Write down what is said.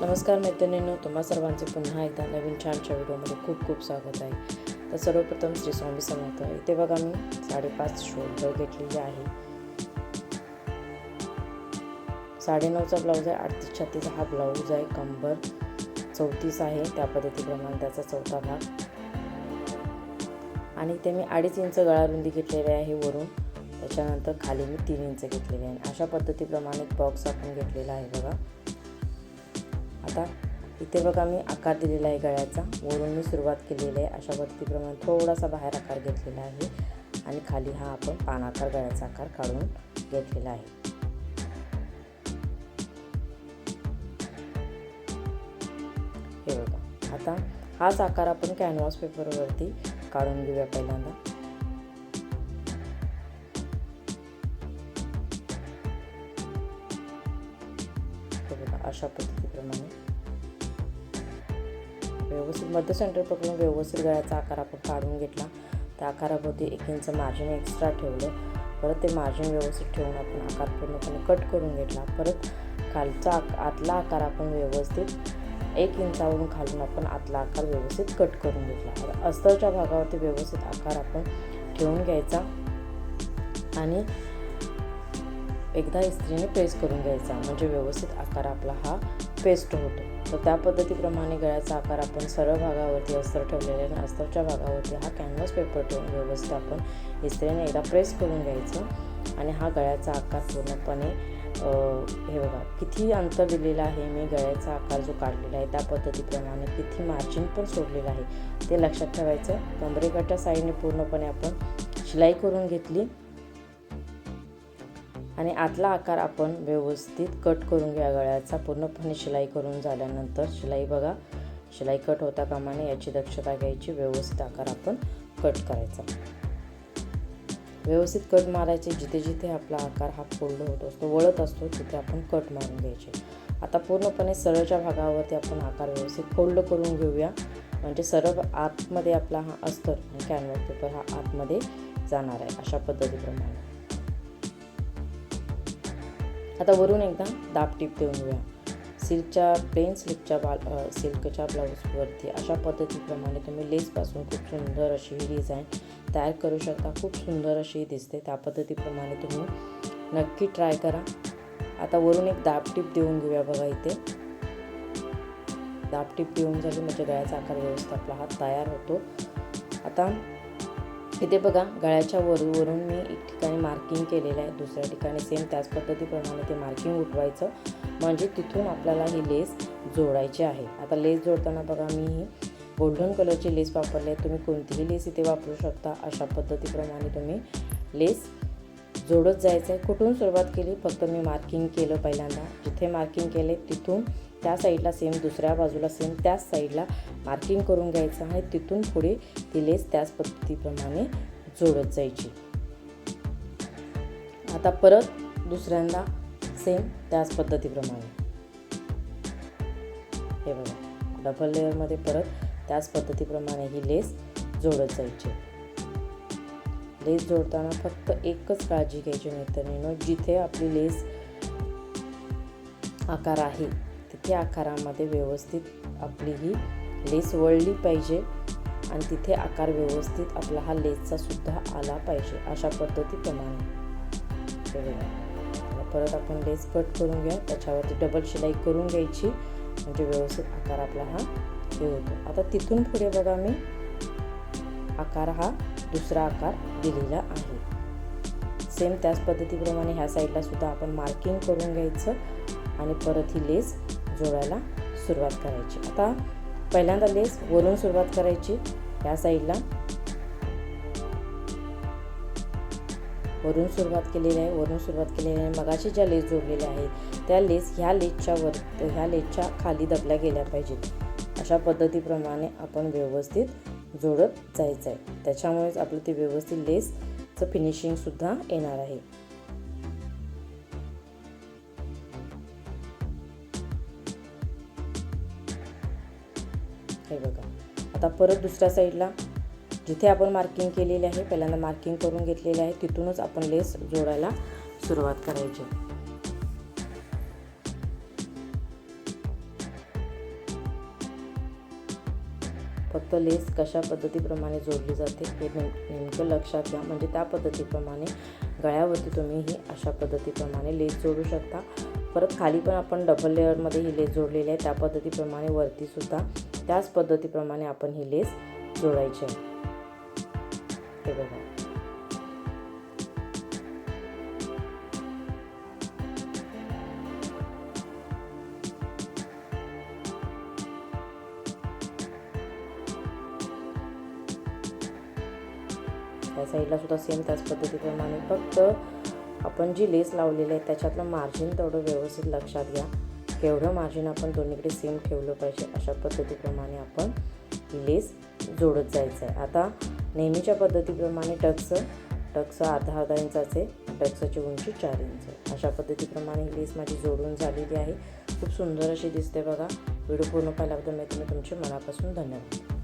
नमस्कार मैत्रिणींनो तुम्हा सर्वांचे पुन्हा एकदा नवीन छानच्या व्हिडिओमध्ये खूप खूप स्वागत आहे. तर सर्वप्रथम श्री स्वामी समर्थ इथे बघा मी साडेपाच शोल्डर घेतलेली आहे. साडेनऊचा ब्लाऊज आहे अडतीस छत्तीस हा ब्लाऊज आहे कंबर चौतीस आहे त्या पद्धतीप्रमाणे त्याचा चौथा भाग. आणि ते मी अडीच इंच गळा रुंदी घेतलेली आहे वरून. त्याच्यानंतर खाली मी तीन इंच घेतलेली आहे. अशा पद्धतीप्रमाणे एक बॉक्स आपण घेतलेला आहे बघा. आता इथे बघा मी आकार दिलेला आहे गळ्याचा. वरून मी सुरुवात केलेली आहे अशा पद्धतीप्रमाणे थोडासा बाहेर आकार घेतलेला आहे. आणि खाली हा आपण पानाकार गळ्याचा आकार काढून घेतलेला आहे. हे बघा. आता हाच आकार आपण कॅनव्हास पेपरवरती काढून घेऊया पहिल्यांदा. बघा अशा पद्धतीप्रमाणे. व्यवस्थित मध्य सेंटर पकडून व्यवस्थित गळ्याचा आकार आपण काढून घेतला. त्या आकाराभोवती एक इंच मार्जिन एक्स्ट्रा ठेवलं. परत ते मार्जिन व्यवस्थित ठेवून आपण आकार पूर्णपणे कट करून घेतला. परत खालचा आक आतला आकार आपण व्यवस्थित एक इंचावरून खालून आपण आतला आकार व्यवस्थित कट करून घेतला. अस्तरच्या भागावरती व्यवस्थित आकार आपण ठेवून घ्यायचा आणि एकदा इस्त्रीने पेस्ट करून घ्यायचा. म्हणजे व्यवस्थित आकार आपला हा पेस्ट होतो. तर त्या पद्धतीप्रमाणे गळ्याचा आकार आपण सरळ भागावरती अस्तर ठेवलेले आणि अस्तरच्या भागावरती हा कॅनव्हास पेपर ठेवून व्यवस्थित आपण इस्त्रीने एकदा प्रेस करून घ्यायचं. आणि हा गळ्याचा आकार पूर्णपणे हे बघा किती अंतर दिलेलं आहे मी गळ्याचा आकार जो काढलेला आहे त्या पद्धतीप्रमाणे किती मार्जिन पण सोडलेलं आहे. ते लक्षात ठेवायचं. कमरेकडच्या साईडने पूर्णपणे आपण शिलाई करून घेतली. आणि आतला आकार आपण व्यवस्थित कट करून घ्या. गळ्याचा पूर्णपणे शिलाई करून झाल्यानंतर शिलाई बघा. शिलाई कट होता कामाने याची दक्षता घ्यायची. व्यवस्थित आकार आपण कट करायचा. व्यवस्थित कट मारायचे. जिथे जिथे आपला आकार हा फोल्ड होत असतो वळत असतो तिथे आपण कट मारून घ्यायचे. आता पूर्णपणे सरळच्या भागावरती आपण आकार व्यवस्थित फोल्ड करून घेऊया. म्हणजे सरळ आतमध्ये आपला हा अस्तर आणि कॅनव्हास पेपर हा आतमध्ये जाणार आहे अशा पद्धतीप्रमाणे. आता वरून एकदा दाब टीप देऊन घेऊया. सिल्कच्या प्लेन स्लिपच्या बाल सिल्कच्या ब्लाऊजवरती अशा पद्धतीप्रमाणे तुम्ही लेसपासून खूप सुंदर अशी ही डिझाईन तयार करू शकता. खूप सुंदर अशी दिसते. त्या पद्धतीप्रमाणे तुम्ही नक्की ट्राय करा. आता वरून एक दाब टीप देऊन घेऊया बघा इथे. दाब टीप देऊन झाली म्हणजे गळ्याचा आकार व्यवस्था आपला हात तयार होतो. आता इथे बघा गळ्याच्या वरवरून मी एक ठिकाणी मार्किंग केलेलं आहे दुसऱ्या ठिकाणी सेम त्याच पद्धतीप्रमाणे ते मार्किंग उठवायचं. म्हणजे तिथून आपल्याला ही लेस जोडायची आहे. आता लेस जोडताना बघा मी ही गोल्डन कलरची लेस वापरली आहे. तुम्ही कोणतीही लेस इथे वापरू शकता. अशा पद्धतीप्रमाणे तुम्ही लेस जोडत जायचं आहे कुठून सुरुवात केली? फक्त मी मार्किंग केलं पहिल्यांदा. जिथे मार्किंग केले तिथून त्या साईडला सेम दुसऱ्या बाजूला सेम त्याच साईडला मार्किंग करून घ्यायचं आणि तिथून पुढे ती लेस त्याच पद्धतीप्रमाणे जोडत जायची. आता परत दुसऱ्यांदा सेम त्याच पद्धतीप्रमाणे. हे बघा डबल लेअरमध्ये परत त्याच पद्धतीप्रमाणे ही लेस जोडत जायची. लेस जोडताना फक्त एकच काळजी घ्यायची मैत्रिणीनं जिथे आपली लेस आकार आहे तिथे आकारामध्ये व्यवस्थित आपली ही लेस वळली पाहिजे आणि तिथे आकार व्यवस्थित आपला हा लेसचा सुद्धा आला पाहिजे अशा पद्धतीप्रमाणे. परत आपण लेस कट करून घ्या. त्याच्यावरती डबल शिलाई करून घ्यायची. म्हणजे व्यवस्थित आकार आपला हा हे होतो. आता तिथून पुढे बघा मी. आकार हा दुसरा आकार दिलेला आहे. सेम त्याच पद्धतीप्रमाणे ह्या साईडला सुद्धा आपण मार्किंग करून घ्यायचं आणि परत ही लेस जोडायला सुरुवात करायची. आता पहिल्यांदा लेस वरून सुरुवात करायची. ह्या साईडला वरून सुरुवात केलेली आहे वरून सुरुवात केलेली आहे. मगाशी ज्या लेस जोडलेल्या आहेत त्या लेस ह्या लेसच्या वर ह्या लेसच्या खाली दबल्या गेल्या पाहिजेत. अशा पद्धतीप्रमाणे आपण व्यवस्थित जोडत जायचं आहे त्याच्यामुळेच आपलं ते व्यवस्थित लेसचं फिनिशिंगसुद्धा येणार आहे. हे बघा. आता परत दुसऱ्या साईडला जिथे आपण मार्किंग केलेली आहे पहिल्यांदा मार्किंग करून घेतलेले आहे तिथूनच आपण लेस जोडायला सुरुवात करायची. फक्त लेस कशा पद्धतीप्रमाणे जोडली जाते हे नेम नेमकं लक्षात घ्या. म्हणजे त्या पद्धतीप्रमाणे गळ्यावरती तुम्ही ही अशा पद्धतीप्रमाणे लेस जोडू शकता. परत खाली पण आपण डबल लेअरमध्ये ही लेस जोडलेली आहे. त्या पद्धतीप्रमाणे वरतीसुद्धा त्याच पद्धतीप्रमाणे आपण ही लेस जोडायची आहे. हे बघा. ह्या साईडला सुद्धा सेम त्याच पद्धतीप्रमाणे फक्त आपण जी लेस लावलेली आहे त्याच्यातलं मार्जिन तेवढं व्यवस्थित लक्षात घ्या. केवढं मार्जिन आपण दोन्हीकडे सेम ठेवलं पाहिजे अशा पद्धतीप्रमाणे आपण ही लेस जोडत जायचं आहे आता नेहमीच्या पद्धतीप्रमाणे टक्स टक्स अर्धा अर्धा इंचाचे टक्साची उंची चार इंच अशा पद्धतीप्रमाणे ही लेस माझी जोडून झालेली आहे. खूप सुंदर अशी दिसते बघा. व्हिडिओ पूर्ण पाहिल्याबद्दल मी तुम्ही तुमचे मनापासून धन्यवाद.